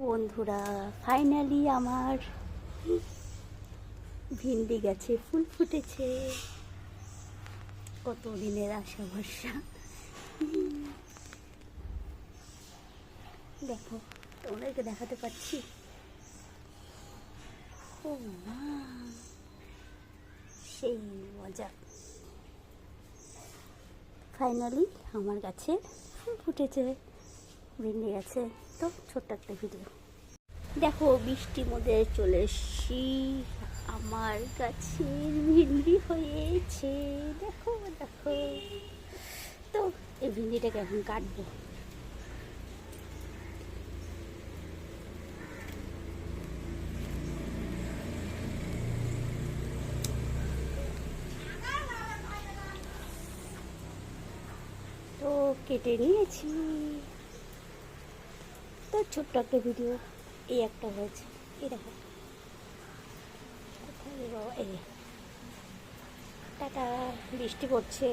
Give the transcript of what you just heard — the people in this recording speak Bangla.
বন্ধুরা ফাইনালি আমার ভিন্ডি গাছে ফুল ফুটেছে। কত দিনের আশা ভরসা। দেখো, তোমাদেরকে দেখাতে পারছি ও মা, সেই মজা। ফাইনালি আমার গাছে ফুল ফুটেছে। ভিন্ডি গেছে। তো ছোট্ট একটা ভিডিও দেখো বৃষ্টির মধ্যে চলে এসছি। আমার গাছের ভিন্ডি হয়েছে। দেখো দেখো। তো এই ভিন্ডিটাকে এখন কাটবো। তো কেটে নিয়েছি। ছোট্ট একটা ভিডিও এই একটা হয়েছে। এই দেখো? এই টাটা বৃষ্টি পড়ছে।